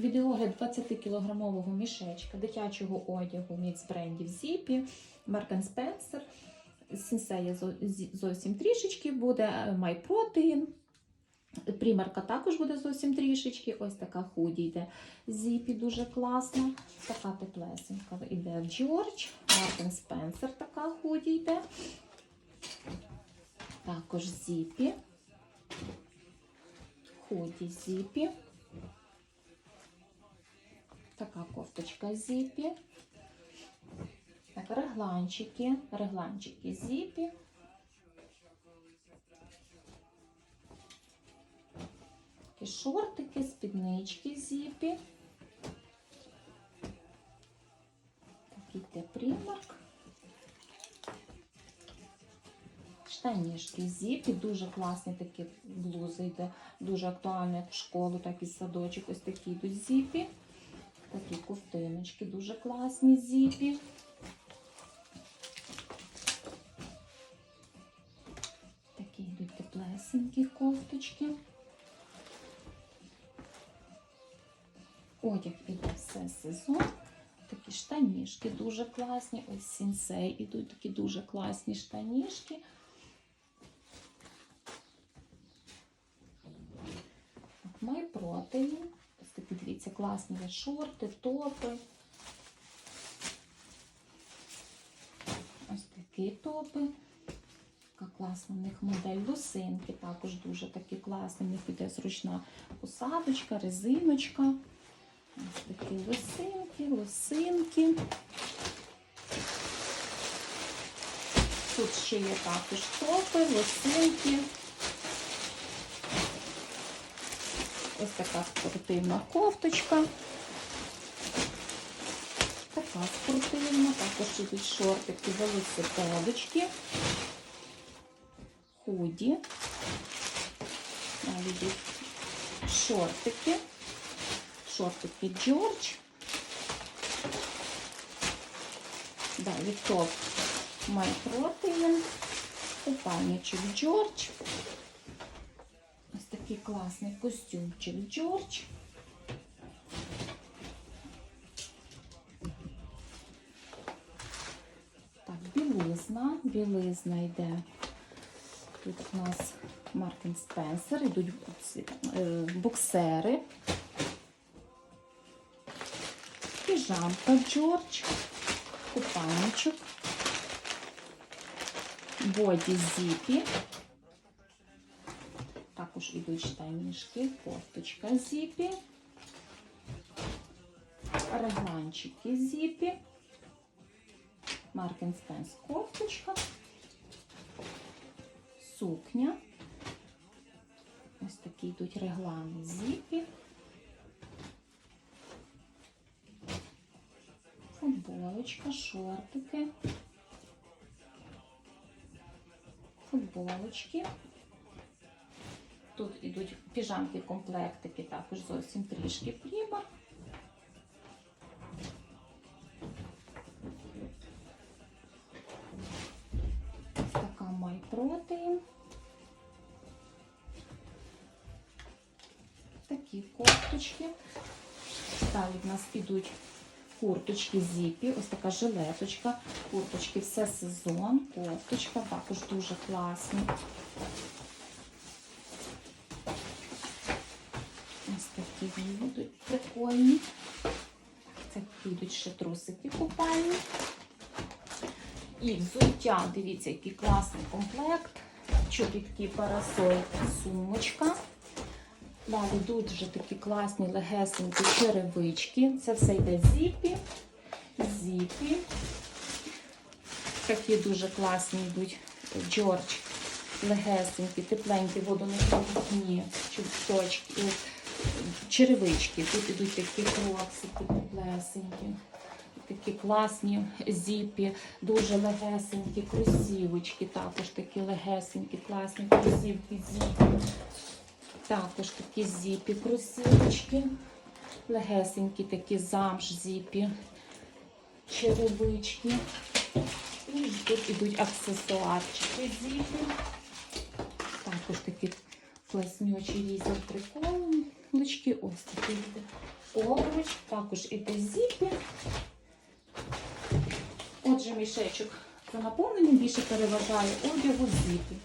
Відеогляд 20-кілограмового мішечка дитячого одягу мікс брендів Zippy, Mark Spencer. Сінсея зовсім трішечки буде, е, MyProtein. Примарка також буде зовсім трішечки. Ось така худі йде. Zippy дуже класна. Така теплесенька йде в George. Mark Spencer така худі йде. Також Zippy. Худі Zippy. Така кофточка зіпі. Так, регланчики, регланчики зіпі. Такі шортики, спіднички зіпі. Такий те примарк. Штанішки зіпі, дуже класні такі блузи йде, дуже актуально як в школу, так і в садочок. Ось такі йдуть зіпі. Такі ковтиночки дуже класні зіпі. Такі йдуть теплесенькі кофточки. Одяг іде все сезон. Такі штанішки дуже класні. Ось сінсей ідуть такі дуже класні штанішки. Май протеїн. Ось такі, дивіться, класні є шорти, топи. Ось такі топи. Така класна в них модель. Лосинки також дуже такі класні. В них іде зручна посадочка, резиночка. Ось такі лосинки, лосинки. Тут ще є також топи, лосинки. Ось така спортивна кофточка. Така спортивна, також ідуть шортики, велосипедочки, худі. Йдуть шортики, шортики George. Далі топ My Protein, купальничок George. Такий класний костюмчик Джордж. Так, білизна. Білизна йде. Тут у нас Мартин Спенсер, йдуть е, боксери. Піжамка Джордж, купальничок, боді зіпі. Також ідуть штанішки, кофточка зіпі, регланчики зіпі, Маркен Спенс кофточка, сукня. Ось такі йдуть реглани зіпі. Футболочка, шортики, футболочки. Тут ідуть піжамки, комплектики, також зовсім трішки пліба. Ось така MyProtein. Такі кофточки. Далі в нас ідуть курточки зіпі, ось така жилеточка, курточки все сезон, кофточка, також дуже класні. Такі будуть прикольні. Це підуть ще трусики купальні. І взуття, дивіться, який класний комплект. Чобітки парасоль, сумочка. Далі йдуть вже такі класні легесенькі черевички. Це все йде зіпі. Зіпі. Такі дуже класні йдуть Джордж. Легесенькі, тепленькі, водонепроникні чобіточки черевички. Тут ідуть такі кроксики теплесенькі, такі класні зіпі, дуже легесенькі кросівочки, також такі легесенькі, класні кросівки зіпі. Також такі зіпі кросівочки, легесенькі такі замш зіпі, черевички. І тут ідуть аксесуарчики зіпі. Також такі класнючі різні прикольні. Яблучки. Ось такий обруч, також іде зіпі. Отже, мішечок за наповненням більше переважає одягу зіпі.